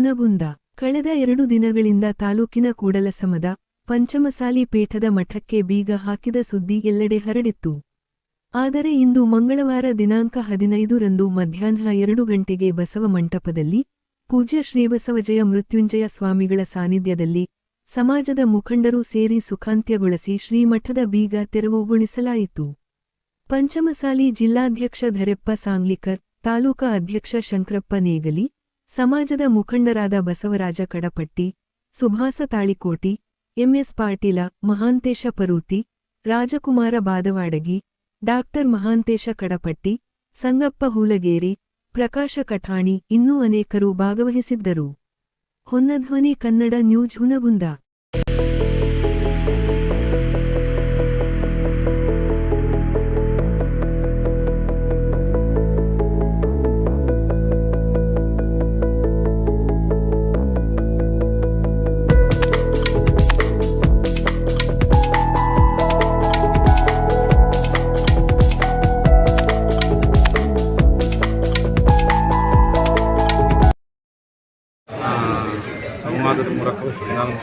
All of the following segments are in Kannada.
ಹುನಗುಂದ ಕಳೆದ ಎರಡು ದಿನಗಳಿಂದ ತಾಲೂಕಿನ ಕೂಡಲಸಮದ ಪಂಚಮಸಾಲಿ ಪೀಠದ ಮಠಕ್ಕೆ ಬೀಗ ಹಾಕಿದ ಸುದ್ದಿ ಎಲ್ಲೆಡೆ ಹರಡಿತ್ತು ಆದರೆ ಇಂದು ಮಂಗಳವಾರ ದಿನಾಂಕ ಹದಿನೈದರಂದು ಮಧ್ಯಾಹ್ನ ಎರಡು ಗಂಟೆಗೆ ಬಸವ ಮಂಟಪದಲ್ಲಿ ಪೂಜ್ಯ ಶ್ರೀಬಸವಜಯ ಮೃತ್ಯುಂಜಯ ಸ್ವಾಮಿಗಳ ಸಾನ್ನಿಧ್ಯದಲ್ಲಿ ಸಮಾಜದ ಮುಖಂಡರು ಸೇರಿ ಸುಖಾಂತ್ಯಗೊಳಿಸಿ ಶ್ರೀಮಠದ ಬೀಗ ತೆರವುಗೊಳಿಸಲಾಯಿತು ಪಂಚಮಸಾಲಿ ಜಿಲ್ಲಾಧ್ಯಕ್ಷ ಧರೆಪ್ಪ ಸಾಂಗ್ಲಿಕರ್ ತಾಲೂಕಾ ಅಧ್ಯಕ್ಷ ಶಂಕರಪ್ಪ ನೇಗಲಿ ಸಮಾಜದ ಮುಖಂಡರಾದ ಬಸವರಾಜ ಕಡಪಟ್ಟಿ, ಸುಭಾಸ ತಾಳಿಕೋಟಿ ಎಂಎಸ್ ಪಾಟೀಲ, ಮಹಾಂತೇಶ ಪರೂತಿ, ರಾಜಕುಮಾರ ಬಾದವಾಡಗಿ, ಡಾಕ್ಟರ್ ಮಹಾಂತೇಶ ಕಡಪಟ್ಟಿ, ಸಂಗಪ್ಪ ಹೂಲಗೇರಿ, ಪ್ರಕಾಶ ಕಠಾಣಿ ಇನ್ನೂ ಅನೇಕರು ಭಾಗವಹಿಸಿದ್ದರು. ಹೊನ್ನಧ್ವನಿ ಕನ್ನಡ ನ್ಯೂಸ್ ಹುನಗುಂದ.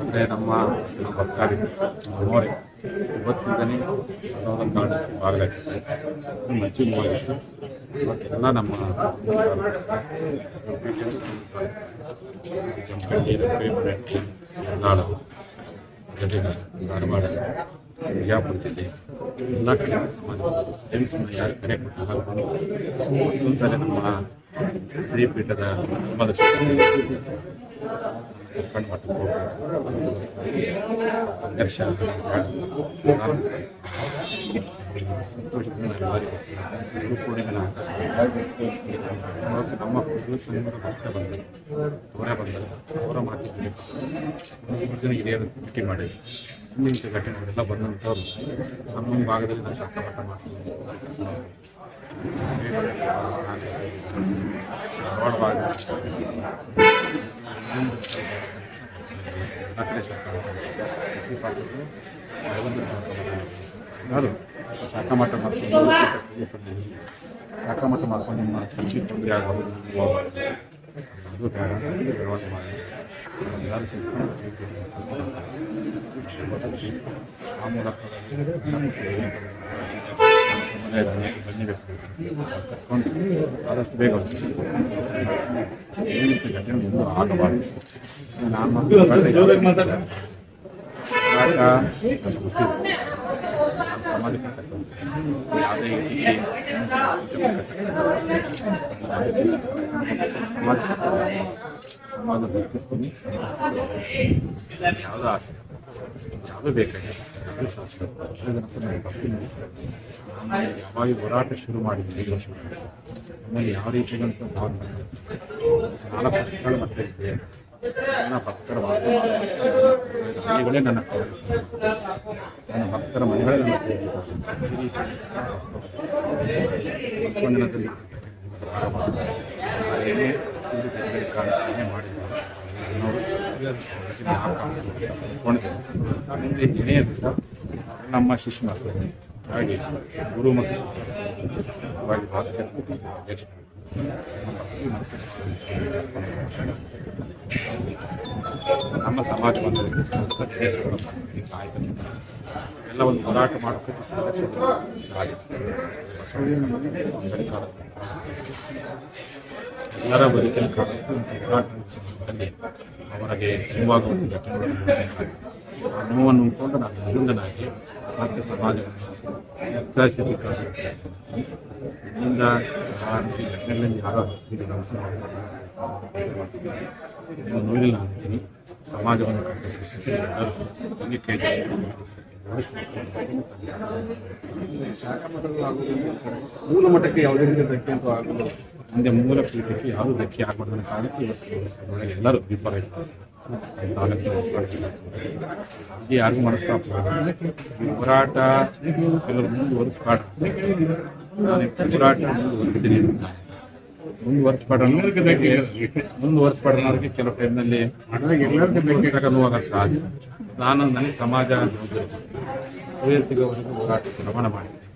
ಅಂದರೆ ನಮ್ಮ ಭಕ್ತಾದಿ ನೋಡಿ ಇವತ್ತಿಂದನೇ ಕಾಣ ಕಾರಣ ಬಾಗಲಾಗಿತ್ತು ಮಚ್ಚು ನೋವಾಗಿತ್ತು ಇವತ್ತೆಲ್ಲ ನಮ್ಮ ಎಲ್ಲ ಹೊನ್ನಾಳ ಗದಗ ಧಾರವಾಡ ಬಿಜಾಪುರ ಜಿಲ್ಲೆ ಎಲ್ಲ ಕಡೆ ಸಮಾಜ ಫ್ರೆಂಡ್ಸ್ನ ಯಾರು ಕರೆ ಕೊಟ್ಟಾಗ ಮತ್ತೊಂದು ಸಲ ನಮ್ಮ ಶ್ರೀಪೀಠದ ಮಠಕ್ಕೆ ಹೋಗ್ಬೇಕು ಸಂಘರ್ಷ ಸಂತೋಷದಿಂದ ನಮ್ಮ ಕುಟುಂಬ ಸಂಘದ ಕಷ್ಟ ಬಂದರು ಅವರೇ ಬಂದರು ಅವರ ಮಾತಿಗೆ ಜನ ಹಿರಿಯರು ಭೇಟಿ ಮಾಡಿ ಇಂಥ ಘಟನೆಗಳೆಲ್ಲ ಬಂದಂಥವ್ರು ನಮ್ಮ ಭಾಗದಲ್ಲಿ ನಾವು ಮಠ ಮಾಡ್ತೀವಿ ಧಾರವಾಡ ಭಾಗ ಎಲ್ಲ ಕಡೆ ಶಾಖ ಮಠ ಸಿ ಪಾಟೀಲ್ ರಾಘವೇಂದ್ರ ಶಾಖ ಮಠ ಅದು ಶಾಖ ಮಠ ಮಾಡ್ಕೊಂಡು ಶಾಖ ಮಠ ಮಾಡ್ಕೊಂಡು ನಿಮ್ಮ ಕೃಷಿ ತೊಂದರೆ ಆಗೋದು ಹೋಗ್ಬಾರ್ದು ಅದು ಬೇಡ ಬೆಳವಣಿಗೆ ಮಾಡಿ ಎಲ್ಲರೂ ಸೇರ್ಕೊಂಡು ಸೇರ್ತೀವಿ ಆ ಮೂಲಕ ಸಮುದಾಯದ ಬನ್ನಿ ವ್ಯಕ್ತಿಗಳು ಕರ್ಕೊಂಡು ಆದಷ್ಟು ಬೇಗ ಒಂದು ಆಗಬಾರ್ದು ನಾನು ಮಾತ್ರ ಕರ್ತವ್ಯ. ಯಾವುದೇ ರೀತಿ ಸಮಾಜ ಸಮಾಜ ವರ್ತಿಸ್ತೀನಿ ಯಾವುದೋ ಆಸೆ ಯಾವುದೂ ಬೇಕಾಗಿಲ್ಲ ಶಾಸ್ತ್ರ ನನಗೆ ನೋಡಿ ಯಾವಾಗ ಹೋರಾಟ ಶುರು ಮಾಡಿದ್ದೀನಿ ಐದು ವರ್ಷ ಆಮೇಲೆ ಯಾವ ರೀತಿಗಂತ ಭಾವನೆ ನಾಲ್ಕು ಮತ್ತೆ ಇದೆ ನನ್ನ ಭಕ್ತರ ವಾಸ ಮನೆಗಳೇ ನನ್ನ ನನ್ನ ಭಕ್ತರ ಮನೆಗಳೇ ನನ್ನ ಬಸವಣ್ಣನದಲ್ಲಿ ತೆಗೆದ ಕಾರಣನೇ ಮಾಡಿದ್ದಾರೆ ಮುಂದೆ ಎಣ್ಣೆಯ ದಿವಸ ನಮ್ಮ ಶಿಶು ಮಕ್ಕಳು ಹಾಗೆ ಗುರು ಮತ್ತು ನಮ್ಮ ಸಮಾಜವನ್ನು ಎಲ್ಲ ಒಂದು ಹೋರಾಟ ಮಾಡೋಕ್ಕೆ ಸಾಧ್ಯ ಎಲ್ಲರ ಬದುಕಿನ ಕಾಲಕ್ಕೂ ಇಂಥ ಹೋರಾಟದ ಅವರಿಗೆ ನೋವನ್ನು ಉಂಟು ನಾನು ನಿರುಂದನಾಗಿ ಮತ್ತೆ ಸಮಾಜವನ್ನು ಹೆಚ್ಚಾಯಿಸಬೇಕಾಗುತ್ತೆ ಇದರಿಂದ ಘಟನೆಗಳಲ್ಲಿ ಯಾರೋ ಕೆಲಸ ಇದ್ದೀನಿ ಸಮಾಜವನ್ನು ಕಟ್ಟಿಸಿ ಎಲ್ಲರೂ ಕೈ ಮೂಲ ಮಟ್ಟಕ್ಕೆ ಯಾವುದೇ ರೀತಿಯ ಧಕ್ಕೆ ಮುಂದೆ ಮೂಲ ಪೀಠಕ್ಕೆ ಯಾರೂ ಧಕ್ಕೆ ಆಗಬಾರ್ದು ಅನ್ನೋ ಕಾರಣಕ್ಕೆ ಎಲ್ಲರೂ ಅಭಿಪ್ರಾಯ ತಾಲೂಕಿನ ಯಾರಿಗೂ. ಈ ಹೋರಾಟ ಕೆಲವರು ಮುಂದುವರಿಸ್ಬಾರ್ದು. ನಾನು ಹೋರಾಟ ಮುಂದುವರಿಸ್ತೀನಿ ಮುಂದುವರಿಸ್ಬಾರ್ದು ಮುಂದುವರಿಸ್ಬಾರ್ದು ಕೆಲವು ಟೈಮ್ನಲ್ಲಿ ಸಾಧ್ಯ. ನಾನು ನನಗೆ ಸಮಾಜ ವಯಸ್ಸಿಗವರೆಗೂ ಹೋರಾಟ ಪ್ರಮಾಣ ಮಾಡಿದ್ದೆ.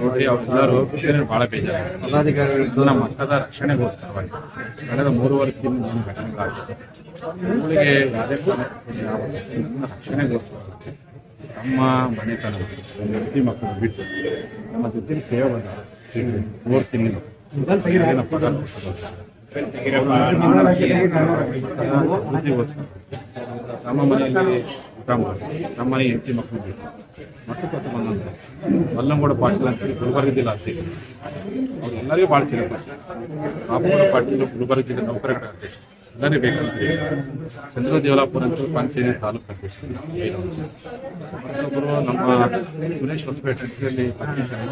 ನೋಡಿ ಅವ್ರೆಲ್ಲರೂ ಬಹಳ ಬೇಜಾರು ಪದಾಧಿಕಾರಿಗಳು? ನಮ್ಮ ಮಟ್ಟದ ರಕ್ಷಣೆಗೋಸ್ಕರವಾಗಿ. ಕಳೆದ ಮೂರುವರೆ ತಿಂಗಳು ನಾನು ಘಟನೆಗಳಾಗಿದೆ ಯಾವುದೇ ನನ್ನ ರಕ್ಷಣೆಗೋಸ್ಕರ ನಮ್ಮ ಮನೆತನ ನಮ್ಮ ಹೆಂಡತಿ ಮಕ್ಕಳು ಬಿಟ್ಟು ನಮ್ಮ ಜೊತೆಗೆ ಸೇವೆ ಬಂದ ಮೂರು ತಿಂಗಳು. ಏನೋ ನಮ್ಮ ಮನೆಯಲ್ಲಿ ನಮ್ಮ ಮನೆ ಹೆಂಡತಿ ಮಕ್ಕಳು ಬಿಟ್ಟು ಮಕ್ಕಳು ಕಸ ಬಂದಂತ. ಮಲ್ಲಂಗೌಡ ಪಾಟೀಲ್ ಅಂತೇಳಿ ಗುಲ್ಬರ್ಗ ಜಿಲ್ಲಾ ಅಧ್ಯಕ್ಷ. ಅವ್ರು ಎಲ್ಲರಿಗೂ ಭಾಳ ಚಿರಪ ಬಾಬುಗೌಡ ಪಾಟೀಲ್ ಗುಲ್ಬರ್ಗ ಜಿಲ್ಲೆ ನೌಕರರ ಅಧ್ಯಕ್ಷ. ಎಲ್ಲರಿಗೂ ಬೇಕಂತ ಚಂದ್ರ ದೇವಲಾಪುರ ಅಂತ ಪಂಚೇರಿ ತಾಲೂಕು ಅಧ್ಯಕ್ಷ. ನಮ್ಮ ಸುರೇಶ್ ಹೊಸಪೇಟೆ ಅಂತೇಳಿ ಪಂಚಾಯತ್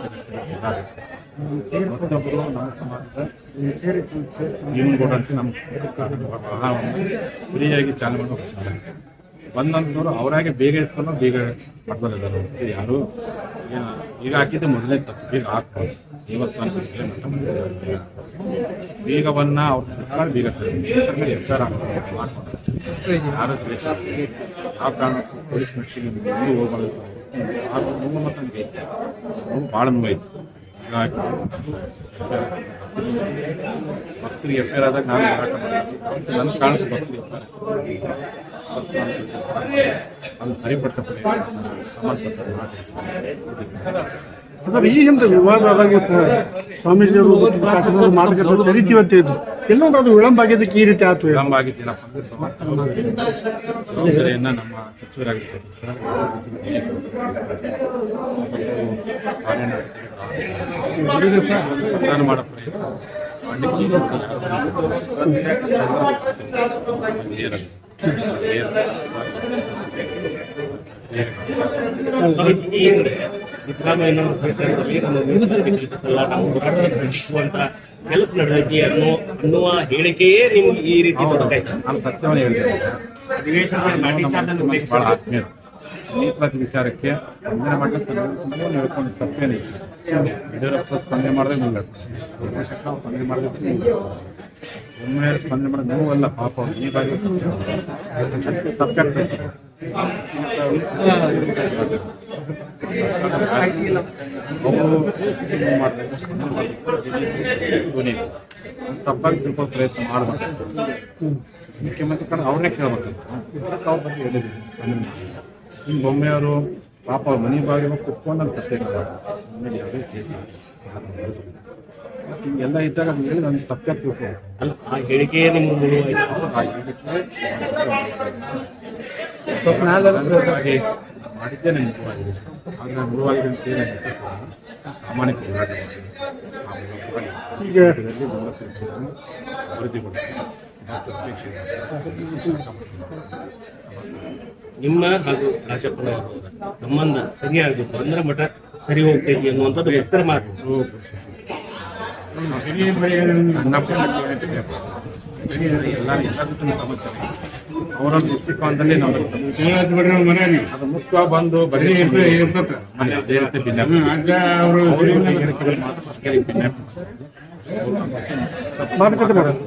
ಮತ್ತೊಬ್ಬರು ನಮ್ಮ ಸಮಾಜದ ಭೀಮನಗೌಡ ಅಂತ ನಮ್ಮ ಫ್ರೀಯಾಗಿ ಚಾಲನೆ ಮಾಡಿ ಬಂದಂಥವ್ರು ಅವರಾಗೆ ಬೇಗ ಇಸ್ಕೊಂಡು ಬೇಗ ಪಡ್ಕೊಂಡಿದ್ದಾರೆ ಯಾರು? ಈಗ ಹಾಕಿದ್ದೆ ಮೊದಲನೇ ತಪ್ಪು. ಬೇಗ ಹಾಕ್ಬೋದು ದೇವಸ್ಥಾನ ಬೇಗವನ್ನ ಅವ್ರು ಬೇಗ ಎಫ್ಐಆರ್ ಮಾಡ್ಕೊಂಡು ಯಾರು ಆ ಕಾರಣಕ್ಕೂ ಪೊಲೀಸ್ ಮೆಟ್ಟಿಗೆ ಮುಂದೆ ಹೋಗಬಾರ್ದು ಆದ್ರೂ ನೋವು ನೋವಾಯ್ತು ಹೀಗಾಗಿ ಭಕ್ತರಿಗೆ ಎಫ್ ಐ ಆರ್ ಆದಾಗ ನಾನು ಹೋರಾಟ ಮಾಡಿದ್ವಿ ನನ್ನ ಕಾರಣಕ್ಕೆ ಸರಿಪಡಿಸಬೇಕು ಸಂಬಂಧಪಟ್ಟ ಮಾಡಿ ಸರ್ ಈ ಹಿಂದೆ ವಿವಾದ ಆದಾಗ ಸರ್ ಸ್ವಾಮೀಜಿಯವರು ಶಾಸಕರು ಮಾತುಕತೆ ಕರಿತೀವಂತ ಇದ್ರು ಎಲ್ಲೊಂದು ಅದು ವಿಳಂಬ ಆಗಿದ್ದಕ್ಕೆ ಈ ರೀತಿ ಆಯ್ತು ವಿಳಂಬ ಆಗಿದ್ದೇನಪ್ಪ ಅಂದ್ರೆ ನಮ್ಮ ಸಚಿವರಾಗಿರ್ತಾರೆ ಸಂಧಾನ ಮಾಡೋ ಪ್ರಯತ್ನ ಕೆಲಸ ನಡೆದೈತಿ ಅನ್ನೋ ಅನ್ನುವ ಹೇಳಿಕೆಯೇ ನಿಮ್ಗೆ ಈ ರೀತಿ ಅಧಿವೇಶನ ನಾನು ಮೀಸಲಾತಿ ವಿಚಾರಕ್ಕೆ ಮುಂದಿನ ಮಟ್ಟ ಹೇಳ್ಕೊಂಡು ತಪ್ಪೇನಿಲ್ಲ ಯಡಿಯೂರಪ್ಪ ಸ್ಪಂದನೆ ಮಾಡಿದ್ರೆ ನೀವು ನಿರ್ದೇಶಕ ಸ್ಪಂದನೆ ಮಾಡಿದ್ರೆ ಒಮ್ಮೆ ಸ್ಪಂದನೆ ಮಾಡಿದ್ರೆ ನೋವಲ್ಲ ಪಾಪ ಅವ್ರು ಈ ಬಾರಿ ಸಬ್ಜೆಕ್ಟ್ ತಪ್ಪಾಗಿ ತಿಳ್ಕೋ ಪ್ರಯತ್ನ ಮಾಡಬೇಕು. ಮುಖ್ಯಮಂತ್ರಿ ಕಡೆ ಅವ್ರನ್ನೇ ಕೇಳ್ಬೇಕು ಅವ್ರ ಬಗ್ಗೆ ಹೇಳಿದ್ದೀನಿ ನಿಮ್ಮ ಬೊಮ್ಮೆಯವರು ಪಾಪ ಅವ್ರ ಮನೆ ಬಾಗಿಲು ಕುತ್ಕೊಂಡು ನಾನು ತಪ್ಪೇ ಮಾಡಿ ಯಾವುದೇ ಕೇಸ್ ಹಿಂಗೆಲ್ಲ ಇದ್ದಾಗ ಅದು ಹೇಳಿ ನಾನು ತಪ್ಪೇ ತಿಳ್ಕೊಂಡು ಅಲ್ಲ ಆ ಹೇಳಿಕೆ ನಿಮ್ಗೆ ನಾಲ್ಕು ಹಾಗೆ ಮಾಡಿದ್ದೇನೆ ಗುರುವಾಗಿದೆ ಆದರೆ ನಾನು ಗುರುವಾಗಿದೆ ಅಂತ ಹೇಳಿ ನನ್ನ ಪ್ರಾಮಾಣಿಕ. ಆ ಈಗ ಅಭಿವೃದ್ಧಿಗೊಳಿಸ್ತೀನಿ ಮತ್ತು ನಿಮ್ಮ ಹಾಗೂ ರಾಜಪ್ಪನ ಸಂಬಂಧ ಸರಿಯಾಗಬೇಕು. ಅಂದ್ರೆ ಮಠ ಸರಿ ಹೋಗ್ತೈತಿ ಅನ್ನುವಂಥದ್ದು ಎತ್ತರ ಮಾತು. ಅವರ ದೃಷ್ಟಿಕೋನದಲ್ಲಿ ನಾವು ಮುಖ್ಯವಾಗಿ ಬಂದು ಬರೀ ಮನೆ ಮಾತುಕತೆ ಮೇಡಮ್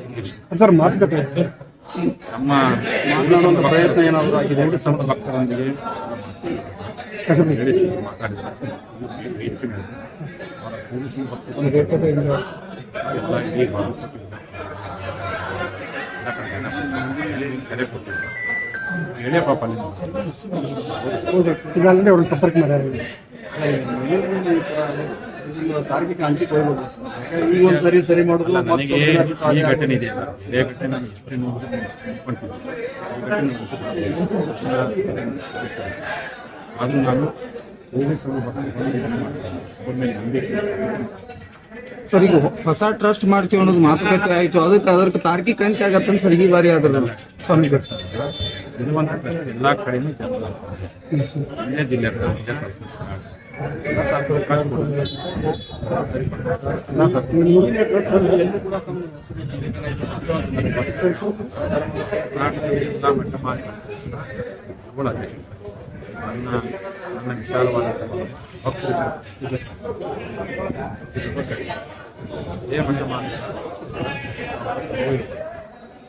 ಸರ್ ಮಾತುಕತೆ. ನಮ್ಮ ಮಾತನಾಡುವಂತ ಪ್ರಯತ್ನ ಏನಾದರೂ ಆಗಿದೆ ಹೇಳಿ ಸಮದ ಭಕ್ತರೊಂದಿಗೆ ಎಲ್ಲ ಕಡೆ ಕೊಟ್ಟಿದ್ದಾರೆ. ಎಳೆ ಪಾಪ ಅಲ್ಲಿ? ಅವ್ರನ್ನ ಸಂಪರ್ಕ ಮಾಡ್ಯಾರ ತಾರ್ಕಿಕ ಹೋಗ್ಬೋದು ಈಗ ಒಂದು ಸರಿ ಸರಿ ಮಾಡೋದು ಅಲ್ಲ, ಮತ್ತೆ ನನಗೆ ಈ ಘಟನೆ ಇದೆಯಲ್ಲ ಇದೇ ಘಟನೆ ನಾನು ಇಷ್ಟೇ ನೋಡಿದ್ರು. ನಾನು ನಂಬಿಕೆ ಸರ್ ಈಗ ಹೊಸ ಟ್ರಸ್ಟ್ ಮಾಡ್ತೀವಿ ಅನ್ನೋದು ಮಾತುಕತೆ ಆಯಿತು. ಅದಕ್ಕೆ ಅದಕ್ಕೆ ತಾರ್ಕಿಕ ಅಂತ್ಯ ಆಗತ್ತಂತ ಸರ್ ಈ ಬಾರಿ ಆದ್ರಲ್ಲ ಸ್ವಾಮಿ ಸರ್ ಇರುವಂಥ ಕಷ್ಟ ಎಲ್ಲ ಕಡೆನೂ ಜನ ಆಗ್ತದೆ. ಒಂದೇ ಜಿಲ್ಲೆ ಮಾಡಿ ತಗೊಳ್ಳೋದೆ. ನನ್ನ ನನ್ನ ವಿಶಾಲವಾದ ಭಕ್ತರು ಏ ಮಟ್ಟ ಮಾಡಿ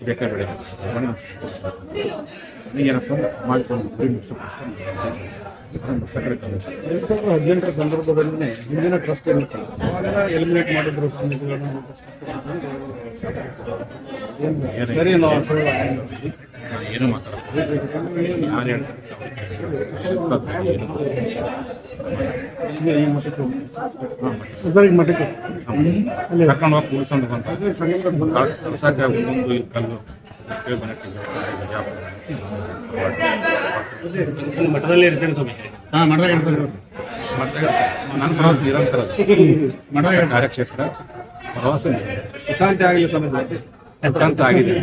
ಬೇಕಾದ್ರೆ ಏನಪ್ಪ ಮಾಡಿಕೊಂಡು ಗುರಿ ಮುಗಿಸೋ ಎರಡ್ ಸಾವಿರದ ಹದಿನೆಂಟರ ಸಂದರ್ಭದಲ್ಲಿ ಹಿಂದಿನ ಟ್ರಸ್ಟ್ ಏನಿತ್ತು ಅವಾಗೆಲ್ಲ ಎಲಿಮಿನೇಟ್ ಮಾಡಿದ್ರು ಸ್ವಾಮೀಜಿಗಳನ್ನ ಏನು ಸರಿ, ನಾವು ಏನು ಮಠಕ್ಕೆ ಕರ್ಕೊಂಡು ಹೋಗಿ ಕೂರಿಸ್ಕೊಂಡು ಬಂತ ಕಳ್ಸಕ್ಕೆ ಒಂದು ಕಲ್ಲು ಮಠದಲ್ಲೇ ಇರ್ತೀನಿ ಹಾ ಮಠದಾಗ ನನ್ನ ಪ್ರವಾಸ ನಿರಂತರ. ಮಠ ಕಾರ್ಯಕ್ಷೇತ್ರ ಪ್ರವಾಸ ಸುಖಾಂತಿ ಆಗಲಿ ಸ್ವಾಮಿ. ಅತ್ಯಂತ ಆಗಿದೆ.